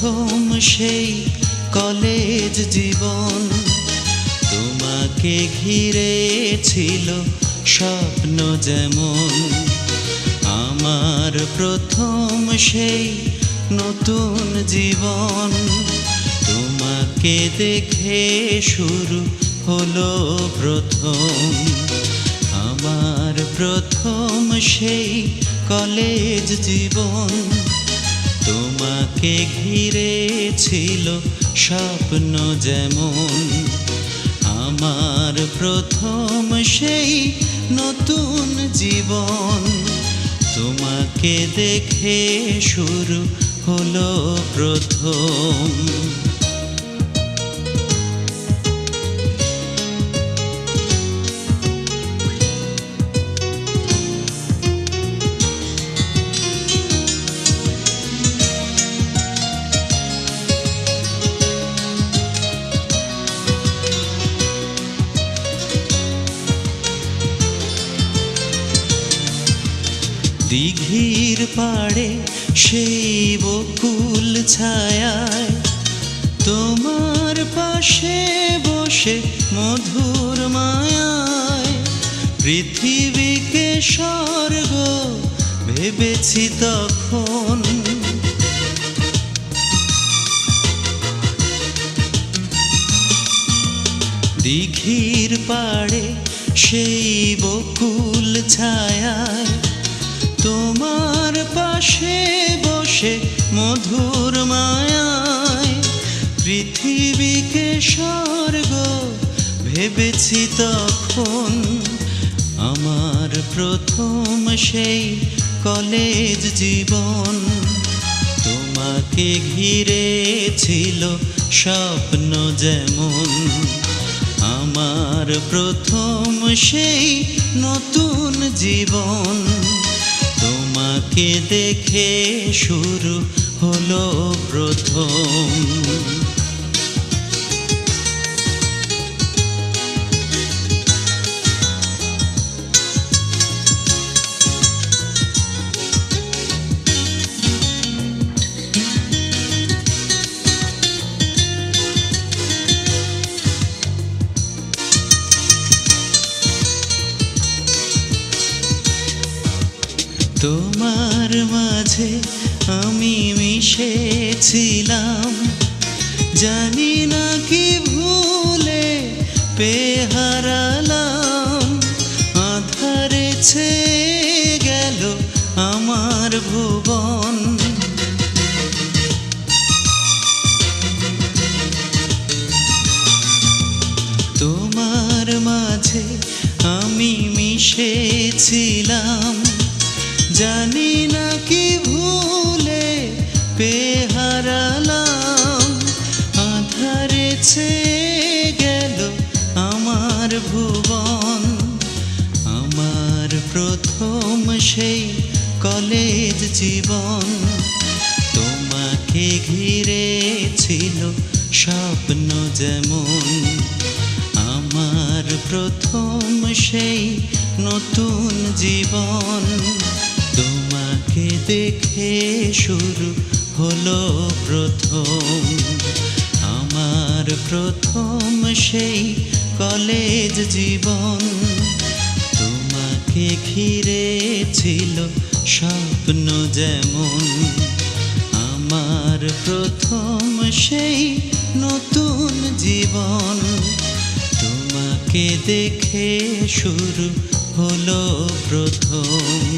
প্রথম সেই কলেজ জীবন। তোমাকে ঘিরে ছিল স্বপ্ন যেমন। আমার প্রথম সেই নতুন জীবন। তোমাকে দেখে শুরু হলো প্রথম। আমার প্রথম সেই কলেজ জীবন। তোমাকে ঘিরে ছিল স্বপ্ন যেমন। আমার প্রথম সেই নতুন জীবন। তোমাকে দেখে শুরু হলো প্রথম। দিঘির পাড়ে সেই বকুল ছায়ায় তোমার পাশে বসে মধুর মায়ায় পৃথিবীকে স্বর্গ ভেবেছি তখন। দিঘির পাড়ে সেই বকুল ছায়ায় পাশে বসে মধুর মায়ায় পৃথিবীকে স্বর্গ ভেবেছি তখন আমার প্রথম সেই কলেজ জীবন। তোমাকে ঘিরে ছিল স্বপ্ন যেমন। আমার প্রথম সেই নতুন জীবন। তোমাকে দেখে শুরু হলো প্রথম। তোমার মাঝে আমি মিশেছিলাম। জানি না কি ভুলে পেহারালাম। আধারে ছেয়ে গেল আমার ভুবন। তোমার মাঝে আমি মিশেছিলাম। জানি না কি ভুলে পেহারালাম। আধারে গেল আমার ভুবন। আমার প্রথম সেই কলেজ জীবন। তোমাকে ঘিরে ছিল স্বপ্ন যেমন। আমার প্রথম সেই নতুন জীবন। তোমাকে দেখে শুরু হলো প্রথম। আমার প্রথম সেই কলেজ জীবন। তোমাকে ঘিরে ছিল স্বপ্ন যেমন। আমার প্রথম সেই নতুন জীবন। তোমাকে দেখে শুরু হলো প্রথম।